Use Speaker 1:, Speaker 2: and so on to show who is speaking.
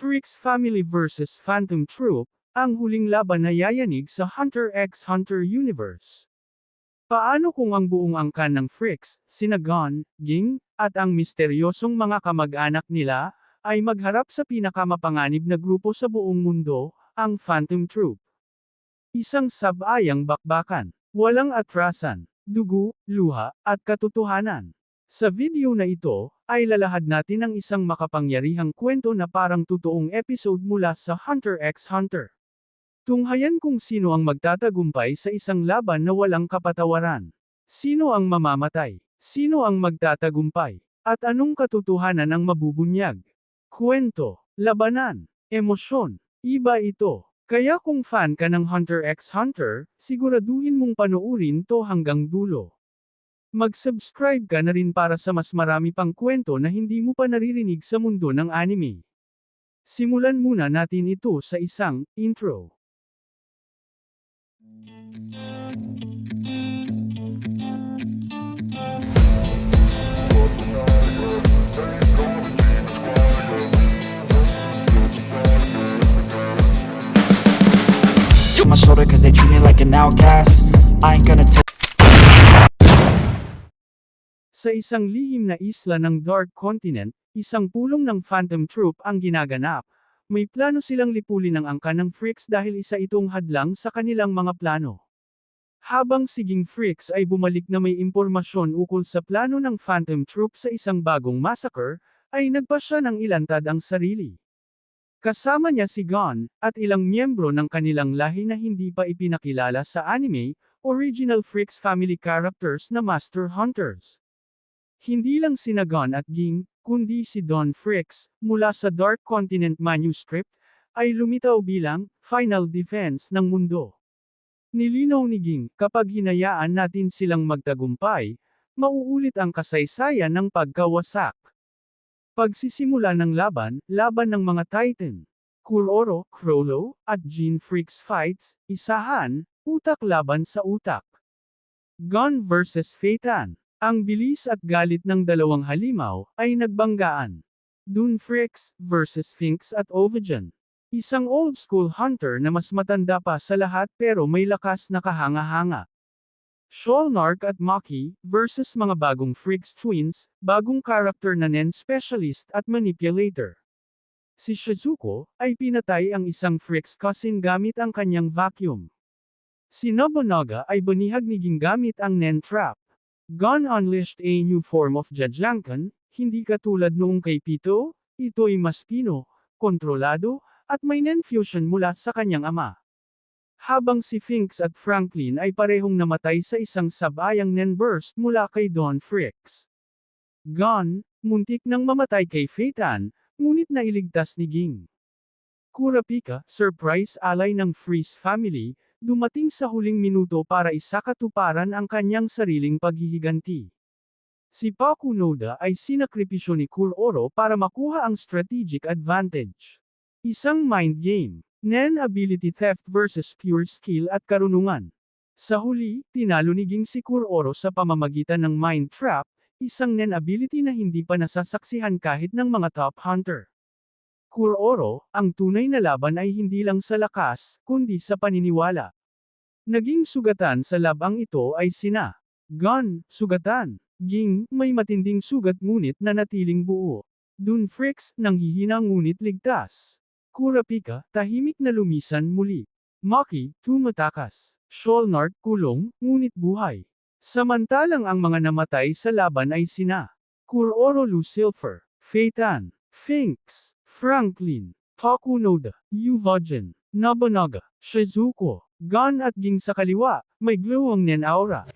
Speaker 1: Freaks Family vs Phantom Troop, ang huling laban na yayanig sa Hunter x Hunter universe. Paano kung ang buong angkan ng Freaks, sina Gon, Ging, at ang misteryosong mga kamag-anak nila, ay magharap sa pinakamapanganib na grupo sa buong mundo, ang Phantom Troop. Isang sabayang bakbakan, walang atrasan, dugo, luha, at katotohanan. Sa video na ito, ay lalahad natin ang isang makapangyarihang kwento na parang totoong episode mula sa Hunter x Hunter. Tunghayan kung sino ang magtatagumpay sa isang laban na walang kapatawaran. Sino ang mamamatay? Sino ang magtatagumpay? At anong katotohanan ang mabubunyag? Kwento, labanan, emosyon, iba ito. Kaya kung fan ka ng Hunter x Hunter, siguraduhin mong panoorin to hanggang dulo. Mag-subscribe ka na rin para sa mas marami pang kwento na hindi mo pa naririnig sa mundo ng anime. Simulan muna natin ito sa isang intro.
Speaker 2: My shoulder cause they treat me like an outcast I ain't gonna take
Speaker 1: Sa isang lihim na isla ng Dark Continent, isang pulong ng Phantom Troop ang ginaganap. May plano silang lipulin ang angka ng Freaks dahil isa itong hadlang sa kanilang mga plano. Habang siging Freaks ay bumalik na may impormasyon ukol sa plano ng Phantom Troop sa isang bagong massacre, ay nagpa siya ng ilantad ang sarili. Kasama niya si Gon, at ilang miyembro ng kanilang lahi na hindi pa ipinakilala sa anime, original Freaks family characters na Master Hunters. Hindi lang sina Gon at Ging, kundi si Don Fricks, mula sa Dark Continent manuscript, ay lumitaw bilang final defense ng mundo. Nilinaw ni Ging, kapag hinayaan natin silang magtagumpay, mauulit ang kasaysayan ng pagkawasak. Pagsisimula ng laban, laban ng mga Titan. Kuroro, Crollo, at Gene Freaks fights, isahan, utak laban sa utak. Gon vs. Phaeton. Ang bilis at galit ng dalawang halimaw, ay nagbanggaan. Dunefrix, versus Sphinx at Ovigen. Isang old school hunter na mas matanda pa sa lahat pero may lakas na kahanga-hanga. Sholnark at Maki, versus mga bagong Freaks twins, bagong character na Nen specialist at manipulator. Si Shizuko, ay pinatay ang isang Freaks cousin gamit ang kanyang vacuum. Si Nobunaga ay banihag ni gamit ang Nen trap. Gon unleashed a new form of Jajankan, hindi katulad noong kay Pito, ito'y mas pino, kontrolado, at may Nen fusion mula sa kanyang ama. Habang si Finks at Franklin ay parehong namatay sa isang sabayang Nen burst mula kay Don Fricks. Gon, muntik nang mamatay kay Phaeton, ngunit nailigtas ni Ging. Kurapika, surprise ally ng Freeze family, dumating sa huling minuto para isakatuparan ang kanyang sariling paghihiganti. Si Pakunoda ay sinakripisyo ni Kuroro para makuha ang strategic advantage. Isang mind game, Nen ability theft versus pure skill at karunungan. Sa huli, tinalo ni Ging si Kuroro sa pamamagitan ng mind trap, isang Nen ability na hindi pa nasasaksihan kahit ng mga top hunter. Kuroro, ang tunay na laban ay hindi lang sa lakas, kundi sa paniniwala. Naging sugatan sa labang ito ay sina. Gun, sugatan. Ging, may matinding sugat ngunit na natiling buo. Dunfrix, nanghihina ngunit ligtas. Kurapika, tahimik na lumisan muli. Maki, tumatakas. Sholnark, kulong, ngunit buhay. Samantalang ang mga namatay sa laban ay sina. Kuroro Lucifer, Phaeton, Finks, Franklin, Takunoda, Yuvagen, Nobunaga, Shizuko, Gon at Ging sa kaliwa, may glowing Nen aura.